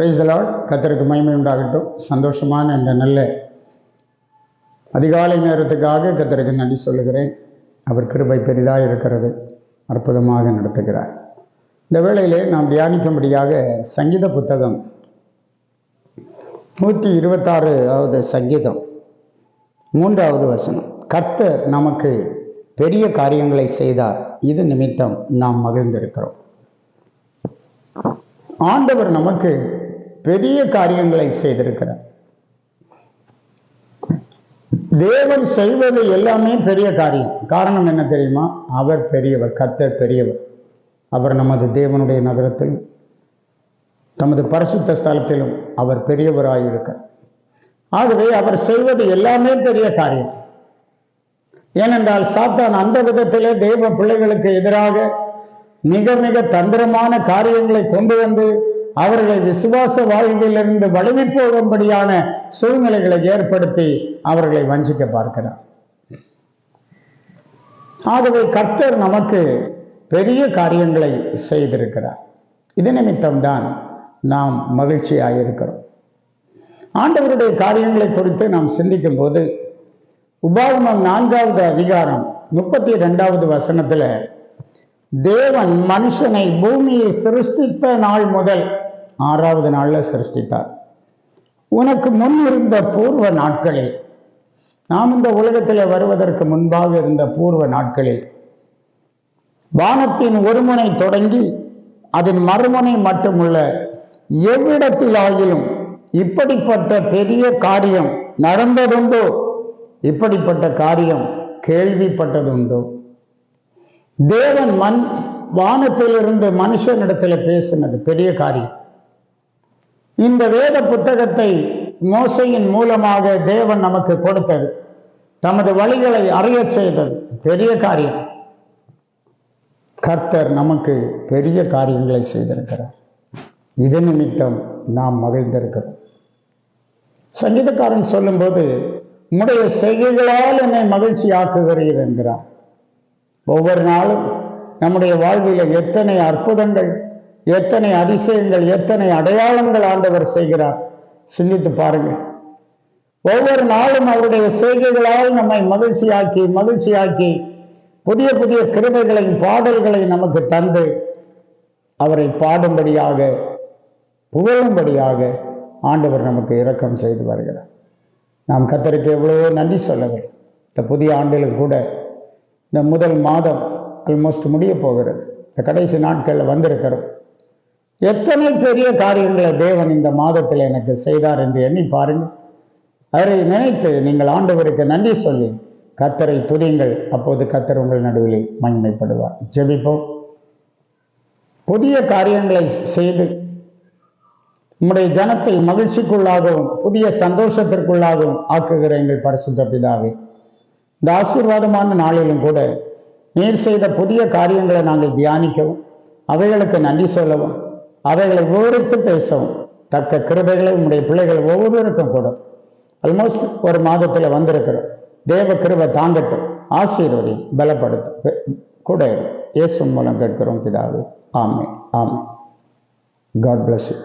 Price கத்தருக்கு மகிமை உண்டாகட்டும். சந்தோஷமான இந்த நல்ல அதிகாலை நேரத்துக்காக கத்தருக்கு நன்றி சொல்லுகிறேன். அவர் கிருபை பெரிதாக இருக்கிறது. அற்புதமாக நடத்துகிறார். இந்த வேளையிலே நாம் தியானிக்கும்படியாக சங்கீத புத்தகம் நூற்றி இருபத்தாறாவது சங்கீதம் மூன்றாவது வசனம். கர்த்தர் நமக்கு பெரிய காரியங்களை செய்தார். இது நிமித்தம் நாம் மகிழ்ந்திருக்கிறோம். ஆண்டவர் நமக்கு பெரிய காரியங்களை செய்திருக்கிறார். தேவன் செய்வது எல்லாமே பெரிய காரியம். காரணம் என்ன தெரியுமா? அவர் பெரியவர் கர்த்தர் பெரியவர். அவர் நமது தேவனுடைய நகரத்தில் தமது பரிசுத்த ஸ்தலத்திலும் அவர் பெரியவராயிருக்கிறார். ஆகவே அவர் செய்வது எல்லாமே பெரிய காரியம். ஏனென்றால் சாத்தான் அந்த விதத்திலே தேவ பிள்ளைகளுக்கு எதிராக மிக மிக தந்திரமான காரியங்களை கொண்டு வந்து அவர்களை விசுவாச வாழ்விலிருந்து வலிமை போகும்படியான சூழ்நிலைகளை ஏற்படுத்தி அவர்களை வஞ்சிக்க பார்க்கிறார். ஆகவே கர்த்தர் நமக்கு பெரிய காரியங்களை செய்திருக்கிறார். இது நிமித்தம்தான் நாம் மகிழ்ச்சியாயிருக்கிறோம். ஆண்டவருடைய காரியங்களை குறித்து நாம் சிந்திக்கும் போது உபாகமம் நான்காவது அதிகாரம் முப்பத்தி ரெண்டாவது வசனத்தில் தேவன் மனுஷனை பூமியை சிருஷ்டித்த நாள் முதல் ஆறாவது நாளில் சிருஷ்டித்தார். உனக்கு முன் இருந்த பூர்வ நாட்களில் நாம் இந்த உலகத்தில் வருவதற்கு முன்பாக இருந்த பூர்வ நாட்களில் வானத்தின் ஒருமுனை தொடங்கி அதன் மறுமுனை மட்டுமுள்ள எவ்விடத்திலாகிலும் இப்படிப்பட்ட பெரிய காரியம் நடந்ததுண்டோ? இப்படிப்பட்ட காரியம் கேள்விப்பட்டதுண்டோ? தேவன் மண் வானத்திலிருந்து மனுஷனிடத்தில் பேசினது பெரிய காரியம். இந்த வேத புத்தகத்தை மோசையின் மூலமாக தேவன் நமக்கு கொடுத்தது. தமது வழிகளை அறிய செய்தது பெரிய காரியம். கர்த்தர் நமக்கு பெரிய காரியங்களை செய்திருக்கிறார். இது நிமித்தம் நாம் மகிழ்ந்திருக்கிறோம். சங்கீதக்காரன் சொல்லும்போது உடைய செய்கைகளால் என்னை மகிழ்ச்சி ஆக்குகிறீர் என்கிறார் ஒவ்வொரு நாளும் நம்முடைய வாழ்வில் எத்தனை அற்புதங்கள் எத்தனை அதிசயங்கள் எத்தனை அடையாளங்கள் ஆண்டவர் செய்கிறார். சிந்தித்து பாருங்கள். ஒவ்வொரு நாளும் அவருடைய செய்கைகளால் நம்மை மகிழ்ச்சியாக்கி மகிழ்ச்சியாக்கி புதிய புதிய கிருமைகளை பாடல்களை நமக்கு தந்து அவரை பாடும்படியாக புகழும்படியாக ஆண்டவர் நமக்கு இரக்கம் செய்து வருகிறார். நாம் கத்தருக்கு எவ்வளவோ நன்றி சொல்ல வேண்டும். இந்த புதிய ஆண்டிலும் கூட இந்த முதல் மாதம் ஆல்மோஸ்ட் முடிய போகிறது. இந்த கடைசி நாட்களில் வந்திருக்கிறோம். எத்தனை பெரிய காரியங்களை தேவன் இந்த மாதத்தில் எனக்கு செய்தார் என்று எண்ணி பாருங்கள் அவரை நினைத்து நீங்கள் ஆண்டவருக்கு நன்றி சொல்லி கத்தரை துதியுங்கள். அப்போது கத்தர் உங்கள் நடுவில் மகிமைப்படுவார். ஜெபிப்போம். புதிய காரியங்களை செய்து உம்முடைய ஜனத்தை மகிழ்ச்சிக்குள்ளாகவும் புதிய சந்தோஷத்திற்குள்ளாகவும் ஆக்குகிற எங்கள் பரிசுத்த பிதாவே இந்த ஆசீர்வாதமான நாளிலும் கூட நீர் செய்த புதிய காரியங்களை நாங்கள் தியானிக்கவும் அவைகளுக்கு நன்றி சொல்லவும் அவைகளை விவரித்து பேசவும் தக்க கிருபைகளை உங்களுடைய பிள்ளைகள் ஒவ்வொருவருக்கும் கூட. ஆல்மோஸ்ட் ஒரு மாதத்தில் வந்திருக்கிறோம். தேவ கிருபை தாங்கட்டும். ஆசீர்வதி பலப்படுத்தும் கூட இயேசு மூலம் கேட்கிறோம் பிதாவே. ஆமே ஆமே காட் பிளஸ் யூ